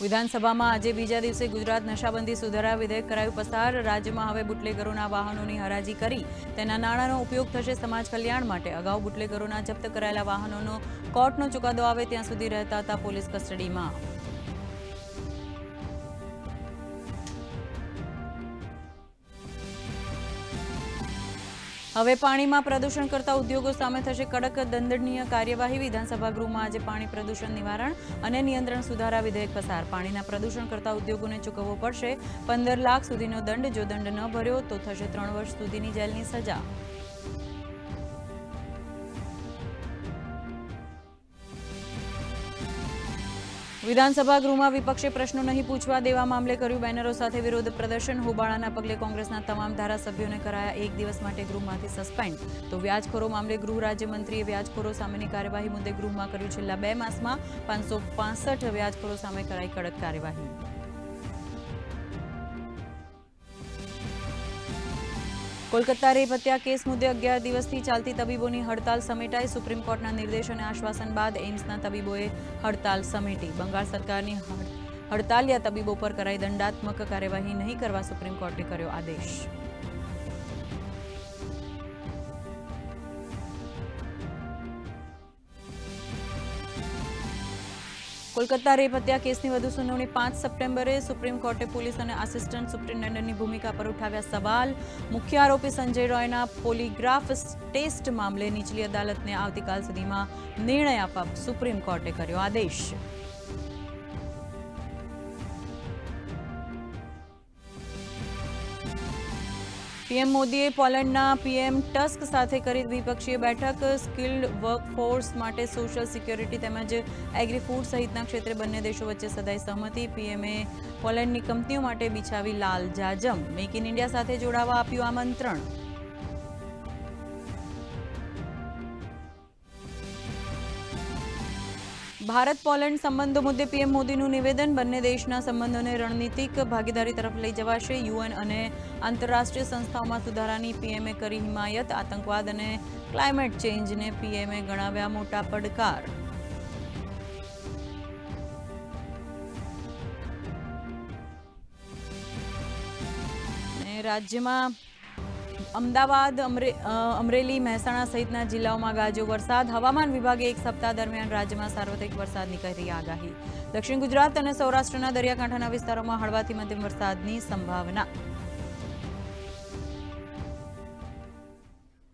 વિધાનસભામાં આજે બીજા દિવસે ગુજરાત નશાબંધી સુધારા વિધેયક કરાયું પસાર. રાજ્યમાં હવે બુટલેગરોના વાહનોની હરાજી કરી. તેના નાણાંનો ઉપયોગ થશે સમાજ કલ્યાણ માટે. અગાઉ બુટલેગરોના જપ્ત કરાયેલા વાહનોનો કોર્ટનો ચુકાદો આવે ત્યાં સુધી રહેતા હતા પોલીસ કસ્ટડીમાં. હવે પાણીમાં પ્રદૂષણ કરતા ઉદ્યોગો સામે થશે કડક દંડનીય કાર્યવાહી. વિધાનસભા ગૃહમાં આજે પાણી પ્રદૂષણ નિવારણ અને નિયંત્રણ સુધારા વિધેયક પસાર. પાણીના પ્રદૂષણ કરતા ઉદ્યોગોને ચૂકવવો પડશે. પંદર લાખ સુધીનો દંડ જો દંડ ન ભર્યો તો થશે ત્રણ વર્ષ સુધીની જેલની સજા. વિધાનસભા ગૃહમાં વિપક્ષે પ્રશ્નો નહીં પૂછવા દેવા મામલે કર્યું બેનરો સાથે વિરોધ પ્રદર્શન. હોબાળાના પગલે કોંગ્રેસના તમામ ધારાસભ્યોને કરાયા એક દિવસ માટે ગૃહમાંથી સસ્પેન્ડ. તો વ્યાજખોરો મામલે ગૃહ રાજ્યમંત્રીએ વ્યાજખોરો સામેની કાર્યવાહી મુદ્દે ગૃહમાં કર્યું. છેલ્લા બે માસમાં પાંચસો વ્યાજખોરો સામે કરાઈ કડક કાર્યવાહી. કોલકાતા રેપ હત્યા કેસ મુદ્દે અગિયાર દિવસથી ચાલતી તબીબોની હડતાલ સમેટાઈ. સુપ્રીમ કોર્ટના નિર્દેશ અને આશ્વાસન બાદ એઇમ્સના તબીબોએ હડતાલ સમેટી. બંગાળ સરકારની હડ- હડતાલિયા તબીબો પર કરાઈ દંડાત્મક કાર્યવાહી નહીં કરવા સુપ્રીમ કોર્ટે કર્યો આદેશ. કોલકાતા રેપ હત્યા કેસની વધુ સુનાવણી પાંચ સપ્ટેમ્બરે સુપ્રીમ કોર્ટે પોલીસ અને આસિસ્ટન્ટ સુપ્રિન્ટેન્ડન્ટની ભૂમિકા પર ઉઠાવ્યા સવાલ. મુખ્ય આરોપી સંજય રોયના પોલીગ્રાફ ટેસ્ટ મામલે નીચલી અદાલતને આવતીકાલ સુધીમાં નિર્ણય આપવા સુપ્રીમ કોર્ટે કર્યો આદેશ. પીએમ મોદીએ પોલેન્ડના પીએમ ટસ્ક સાથે કરી દ્વિપક્ષીય બેઠક, સ્કિલ્ડ વર્કફોર્સ માટે સોશિયલ સિક્યોરિટી તેમજ એગ્રી ફૂડ સહિતના ક્ષેત્રે બંને દેશો વચ્ચે સદાય સહમતિ. પીએમએ પોલેન્ડની કંપનીઓ માટે બિછાવી લાલ જાજમ. મેક ઇન ઇન્ડિયા સાથે જોડાવા આપ્યું આમંત્રણ. ભારત પોલેન્ડ સંબંધો મુદ્દે પીએમ મોદીનું નિવેદન. બંને દેશના સંબંધોને રણનીતિક ભાગીદારી તરફ લઈ જવાશે. યુએન અને આંતરરાષ્ટ્રીય સંસ્થાઓમાં સુધારાની પીએમએ કરી હિમાયત. આતંકવાદ અને ક્લાઇમેટ ચેન્જને પીએમએ ગણાવ્યા મોટા પડકાર. રાજ્યમાં અમદાવાદ, અમરે અમરેલી, મહેસાણા સહિતના જિલ્લાઓમાં ગાજો વરસાદ. હવામાન વિભાગે એક સપ્તાહ દરમિયાન રાજ્યમાં સાર્વત્રિક વરસાદની કરી આગાહી. દક્ષિણ ગુજરાત અને સૌરાષ્ટ્રના દરિયાકાંઠાના વિસ્તારોમાં હળવાથી મધ્યમ વરસાદની સંભાવના.